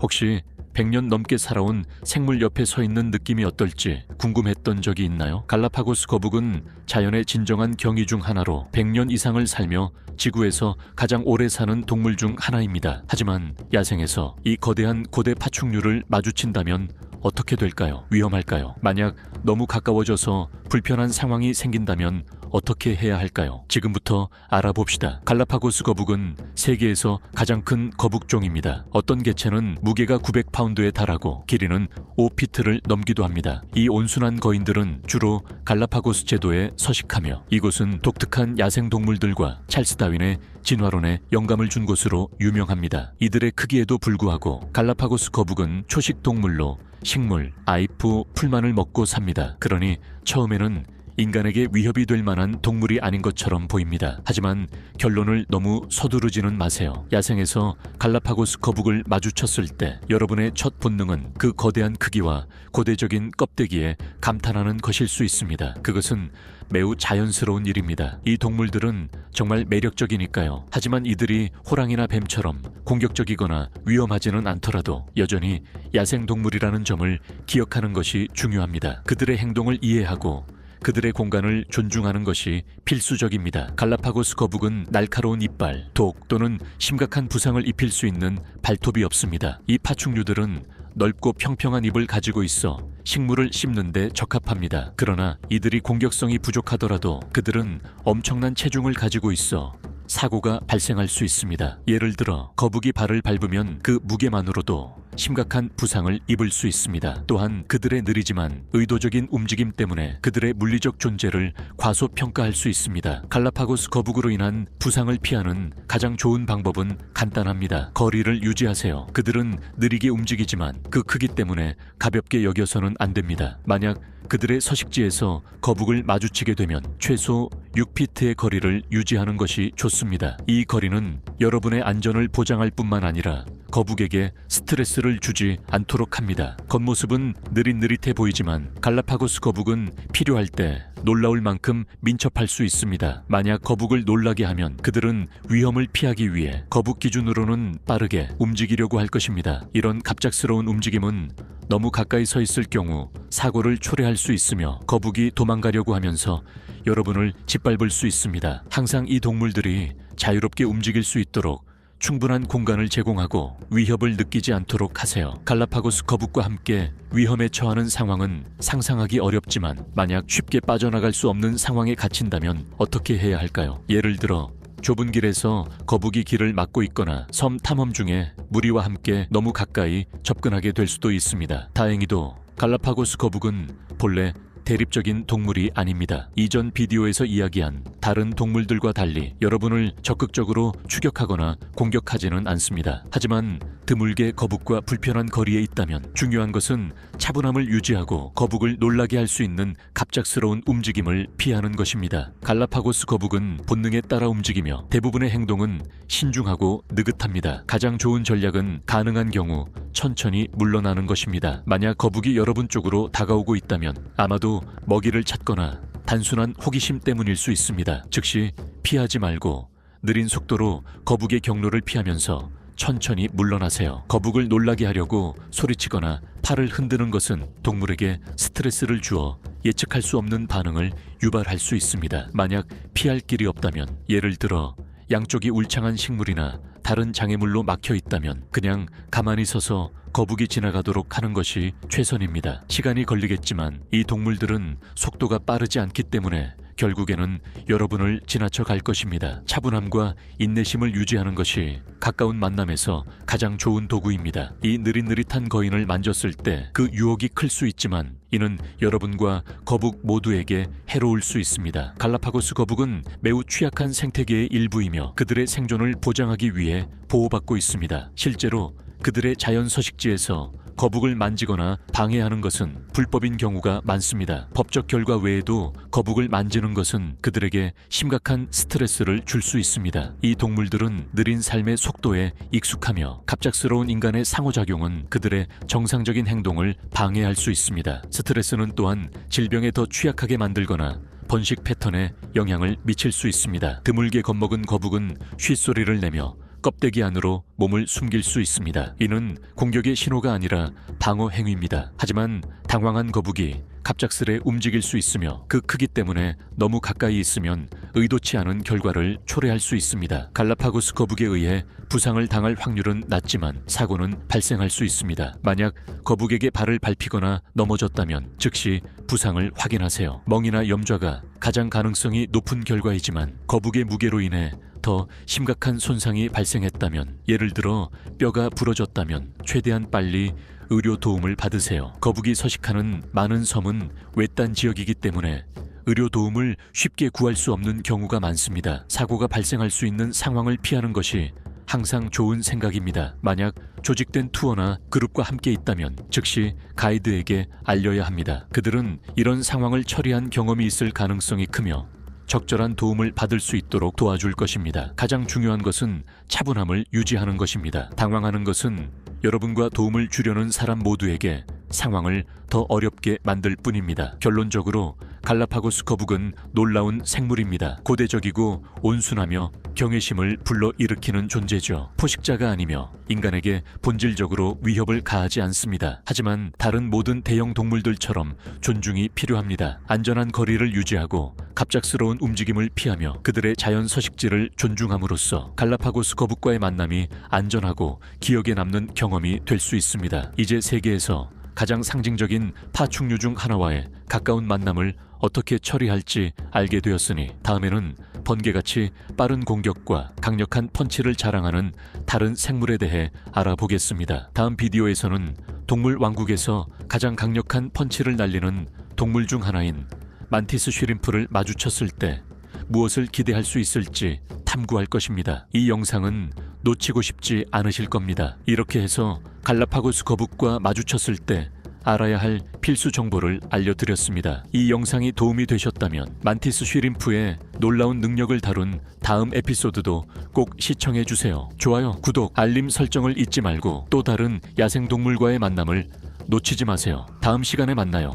혹시 100년 넘게 살아온 생물 옆에 서 있는 느낌이 어떨지 궁금했던 적이 있나요? 갈라파고스 거북은 자연의 진정한 경이 중 하나로 100년 이상을 살며 지구에서 가장 오래 사는 동물 중 하나입니다. 하지만 야생에서 이 거대한 고대 파충류를 마주친다면 어떻게 될까요? 위험할까요? 만약 너무 가까워져서 불편한 상황이 생긴다면 어떻게 해야 할까요? 지금부터 알아봅시다. 갈라파고스 거북은 세계에서 가장 큰 거북종입니다. 어떤 개체는 무게가 900파운드에 달하고 길이는 5피트를 넘기도 합니다. 이 온순한 거인들은 주로 갈라파고스 제도에 서식하며 이곳은 독특한 야생 동물들과 찰스 다윈의 진화론에 영감을 준 곳으로 유명합니다. 이들의 크기에도 불구하고 갈라파고스 거북은 초식 동물로 식물, 아이프, 풀만을 먹고 삽니다. 그러니 처음에는 인간에게 위협이 될 만한 동물이 아닌 것처럼 보입니다. 하지만 결론을 너무 서두르지는 마세요. 야생에서 갈라파고스 거북을 마주쳤을 때 여러분의 첫 본능은 그 거대한 크기와 고대적인 껍데기에 감탄하는 것일 수 있습니다. 그것은 매우 자연스러운 일입니다. 이 동물들은 정말 매력적이니까요. 하지만 이들이 호랑이나 뱀처럼 공격적이거나 위험하지는 않더라도 여전히 야생 동물이라는 점을 기억하는 것이 중요합니다. 그들의 행동을 이해하고 그들의 공간을 존중하는 것이 필수적입니다. 갈라파고스 거북은 날카로운 이빨, 독 또는 심각한 부상을 입힐 수 있는 발톱이 없습니다. 이 파충류들은 넓고 평평한 입을 가지고 있어 식물을 씹는데 적합합니다. 그러나 이들이 공격성이 부족하더라도 그들은 엄청난 체중을 가지고 있어 사고가 발생할 수 있습니다. 예를 들어 거북이 발을 밟으면 그 무게만으로도 심각한 부상을 입을 수 있습니다. 또한 그들의 느리지만 의도적인 움직임 때문에 그들의 물리적 존재를 과소평가할 수 있습니다. 갈라파고스 거북으로 인한 부상을 피하는 가장 좋은 방법은 간단합니다. 거리를 유지하세요. 그들은 느리게 움직이지만 그 크기 때문에 가볍게 여겨서는 안 됩니다. 만약 그들의 서식지에서 거북을 마주치게 되면 최소 6피트의 거리를 유지하는 것이 좋습니다. 이 거리는 여러분의 안전을 보장할 뿐만 아니라 거북에게 스트레스를 주지 않도록 합니다. 겉모습은 느릿느릿해 보이지만 갈라파고스 거북은 필요할 때 놀라울 만큼 민첩할 수 있습니다. 만약 거북을 놀라게 하면 그들은 위험을 피하기 위해 거북 기준으로는 빠르게 움직이려고 할 것입니다. 이런 갑작스러운 움직임은 너무 가까이 서 있을 경우 사고를 초래할 수 있으며 거북이 도망가려고 하면서 여러분을 짓밟을 수 있습니다. 항상 이 동물들이 자유롭게 움직일 수 있도록 충분한 공간을 제공하고 위협을 느끼지 않도록 하세요. 갈라파고스 거북과 함께 위험에 처하는 상황은 상상하기 어렵지만 만약 쉽게 빠져나갈 수 없는 상황에 갇힌다면 어떻게 해야 할까요? 예를 들어 좁은 길에서 거북이 길을 막고 있거나 섬 탐험 중에 무리와 함께 너무 가까이 접근하게 될 수도 있습니다. 다행히도 갈라파고스 거북은 본래 대립적인 동물이 아닙니다. 이전 비디오에서 이야기한 다른 동물들과 달리 여러분을 적극적으로 추격하거나 공격하지는 않습니다. 하지만 드물게 거북과 불편한 거리에 있다면 중요한 것은 차분함을 유지하고 거북을 놀라게 할 수 있는 갑작스러운 움직임을 피하는 것입니다. 갈라파고스 거북은 본능에 따라 움직이며 대부분의 행동은 신중하고 느긋합니다. 가장 좋은 전략은 가능한 경우 천천히 물러나는 것입니다. 만약 거북이 여러분 쪽으로 다가오고 있다면 아마도 먹이를 찾거나 단순한 호기심 때문일 수 있습니다. 즉시 피하지 말고 느린 속도로 거북의 경로를 피하면서 천천히 물러나세요. 거북을 놀라게 하려고 소리치거나 팔을 흔드는 것은 동물에게 스트레스를 주어 예측할 수 없는 반응을 유발할 수 있습니다. 만약 피할 길이 없다면 예를 들어 양쪽이 울창한 식물이나 다른 장애물로 막혀 있다면 그냥 가만히 서서 거북이 지나가도록 하는 것이 최선입니다. 시간이 걸리겠지만 이 동물들은 속도가 빠르지 않기 때문에 결국에는 여러분을 지나쳐 갈 것입니다. 차분함과 인내심을 유지하는 것이 가까운 만남에서 가장 좋은 도구입니다. 이 느릿느릿한 거인을 만졌을 때 그 유혹이 클 수 있지만 이는 여러분과 거북 모두에게 해로울 수 있습니다. 갈라파고스 거북은 매우 취약한 생태계의 일부이며 그들의 생존을 보장하기 위해 보호받고 있습니다. 실제로 그들의 자연 서식지에서 거북을 만지거나 방해하는 것은 불법인 경우가 많습니다. 법적 결과 외에도 거북을 만지는 것은 그들에게 심각한 스트레스를 줄 수 있습니다. 이 동물들은 느린 삶의 속도에 익숙하며 갑작스러운 인간의 상호작용은 그들의 정상적인 행동을 방해할 수 있습니다. 스트레스는 또한 질병에 더 취약하게 만들거나 번식 패턴에 영향을 미칠 수 있습니다. 드물게 겁먹은 거북은 쉿소리를 내며 껍데기 안으로 몸을 숨길 수 있습니다. 이는 공격의 신호가 아니라 방어 행위입니다. 하지만 당황한 거북이 갑작스레 움직일 수 있으며 그 크기 때문에 너무 가까이 있으면 의도치 않은 결과를 초래할 수 있습니다. 갈라파고스 거북에 의해 부상을 당할 확률은 낮지만 사고는 발생할 수 있습니다. 만약 거북에게 발을 밟히거나 넘어졌다면 즉시 부상을 확인하세요. 멍이나 염좌가 가장 가능성이 높은 결과이지만 거북의 무게로 인해 더 심각한 손상이 발생했다면 예를 들어 뼈가 부러졌다면 최대한 빨리 의료 도움을 받으세요. 거북이 서식하는 많은 섬은 외딴 지역이기 때문에 의료 도움을 쉽게 구할 수 없는 경우가 많습니다. 사고가 발생할 수 있는 상황을 피하는 것이 항상 좋은 생각입니다. 만약 조직된 투어나 그룹과 함께 있다면 즉시 가이드에게 알려야 합니다. 그들은 이런 상황을 처리한 경험이 있을 가능성이 크며 적절한 도움을 받을 수 있도록 도와줄 것입니다. 가장 중요한 것은 차분함을 유지하는 것입니다. 당황하는 것은 여러분과 도움을 주려는 사람 모두에게 상황을 더 어렵게 만들 뿐입니다. 결론적으로 갈라파고스 거북은 놀라운 생물입니다. 고대적이고 온순하며 경외심을 불러일으키는 존재죠. 포식자가 아니며 인간에게 본질적으로 위협을 가하지 않습니다. 하지만 다른 모든 대형 동물들처럼 존중이 필요합니다. 안전한 거리를 유지하고 갑작스러운 움직임을 피하며 그들의 자연 서식지를 존중함으로써 갈라파고스 거북과의 만남이 안전하고 기억에 남는 경험이 될 수 있습니다. 이제 세계에서 가장 상징적인 파충류 중 하나와의 가까운 만남을 어떻게 처리할지 알게 되었으니 다음에는 번개같이 빠른 공격과 강력한 펀치를 자랑하는 다른 생물에 대해 알아보겠습니다. 다음 비디오에서는 동물 왕국에서 가장 강력한 펀치를 날리는 동물 중 하나인 만티스 쉬림프를 마주쳤을 때 무엇을 기대할 수 있을지 탐구할 것입니다. 이 영상은 놓치고 싶지 않으실 겁니다. 이렇게 해서 갈라파고스 거북과 마주쳤을 때 알아야 할 필수 정보를 알려드렸습니다. 이 영상이 도움이 되셨다면 만티스 쉬림프의 놀라운 능력을 다룬 다음 에피소드도 꼭 시청해 주세요. 좋아요, 구독, 알림 설정을 잊지 말고 또 다른 야생동물과의 만남을 놓치지 마세요. 다음 시간에 만나요.